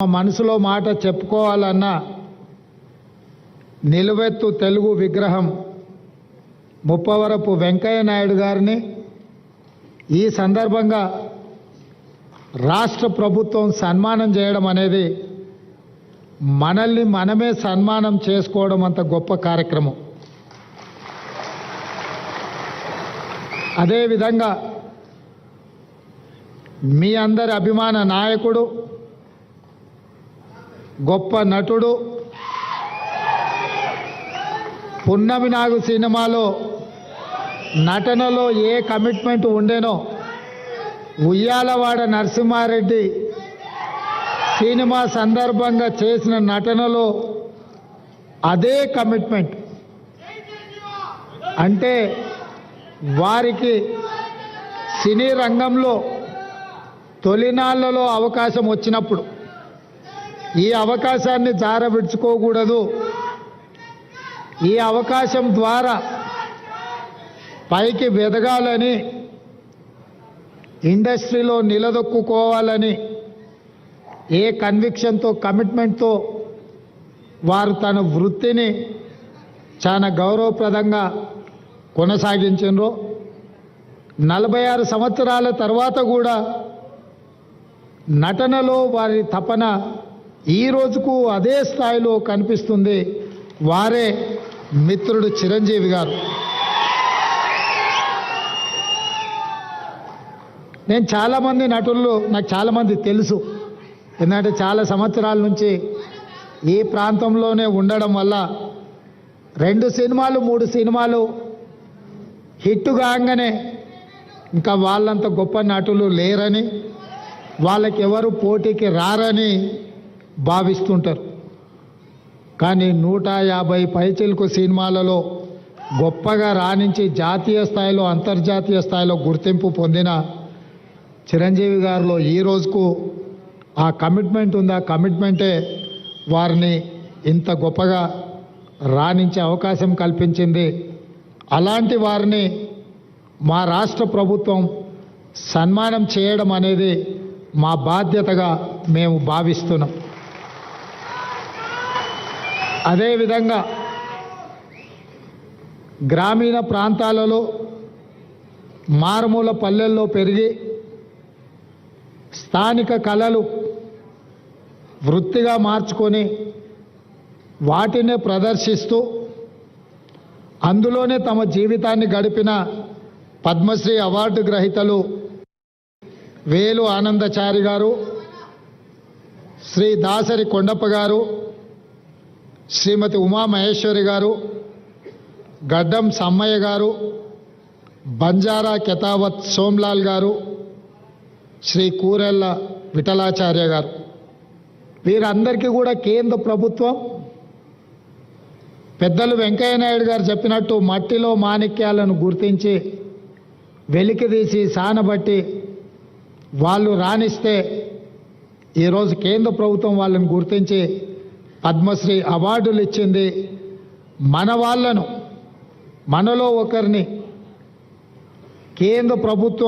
మా మనసులో మాట చెప్పుకోవాలన్న నిలువెత్తు తెలుగు విగ్రహం ముప్పవరపు వెంకయ్య నాయుడు గారిని ఈ సందర్భంగా రాష్ట్ర ప్రభుత్వం సన్మానం చేయడం అనేది మనల్ని మనమే సన్మానం చేసుకోవడం అంత గొప్ప కార్యక్రమం. అదేవిధంగా మీ అందరి అభిమాన నాయకుడు గొప్ప నటుడు. పున్నమి నాగు సినిమాలో నటనలో ఏ కమిట్మెంట్ ఉండేనో ఉయ్యాలవాడ నరసింహారెడ్డి సినిమా సందర్భంగా చేసిన నటనలో అదే కమిట్మెంట్. అంటే వారికి సినీ రంగంలో తొలినాళ్ళలో అవకాశం వచ్చినప్పుడు ఈ అవకాశాన్ని జారవిడ్చుకోకూడదు. ఈ అవకాశం ద్వారా పైకి వెదగాలని ఇండస్ట్రీలో నిలదొక్కుకోవాలని ఏ కన్విక్షన్తో కమిట్మెంట్తో వారు తన వృత్తిని చాలా గౌరవప్రదంగా కొనసాగించారు నలభై ఆరు సంవత్సరాల తర్వాత కూడా నటనలో వారి తపన ఈ రోజుకు అదే స్థాయిలో కనిపిస్తుంది వారే మిత్రుడు చిరంజీవి గారు. నేను చాలామంది నటులు నాకు చాలామంది తెలుసు. ఎందుకంటే చాలా సంవత్సరాల నుంచి ఈ ప్రాంతంలోనే ఉండడం వల్ల రెండు సినిమాలు మూడు సినిమాలు హిట్ కాగానే ఇంకా వాళ్ళంత గొప్ప నటులు లేరని వాళ్ళకి ఎవరు పోటీకి రారని భావిస్తుంటారు. కానీ నూట యాభై పైచిలకు సినిమాలలో గొప్పగా రాణించి జాతీయ స్థాయిలో అంతర్జాతీయ స్థాయిలో గుర్తింపు పొందిన చిరంజీవి గారిలో ఈ రోజుకు ఆ కమిట్మెంట్ ఉంది. ఆ కమిట్మెంటే వారిని ఇంత గొప్పగా రాణించే అవకాశం కల్పించింది. అలాంటి వారిని మా రాష్ట్ర ప్రభుత్వం సన్మానం చేయడం అనేది మా బాధ్యతగా మేము భావిస్తున్నాం. అదేవిధంగా గ్రామీణ ప్రాంతాలలో మారుమూల పల్లెల్లో పెరిగి స్థానిక కళలు వృత్తిగా మార్చుకొని వాటినే ప్రదర్శిస్తూ అందులోనే తమ జీవితాన్ని గడిపిన పద్మశ్రీ అవార్డు గ్రహీతలు వేలు ఆనందచారి గారు శ్రీ దాసరి కొండప్ప గారు శ్రీమతి ఉమామహేశ్వరి గారు గడ్డం సమ్మయ్య గారు బంజారా కెతావత్ సోమ్లాల్ గారు శ్రీ కూరెళ్ళ విఠలాచార్య గారు. వీరందరికీ కూడా కేంద్ర ప్రభుత్వం పెద్దలు వెంకయ్య నాయుడు గారు చెప్పినట్టు మట్టిలో మాణిక్యాలను గుర్తించి వెలికిదీసి సానబట్టి వాళ్ళు రాణిస్తే ఈరోజు కేంద్ర ప్రభుత్వం వాళ్ళని గుర్తించి పద్మశ్రీ అవార్డులు ఇచ్చింది మన వాళ్ళను మనలో ఒకరిని. కేంద్ర ప్రభుత్వం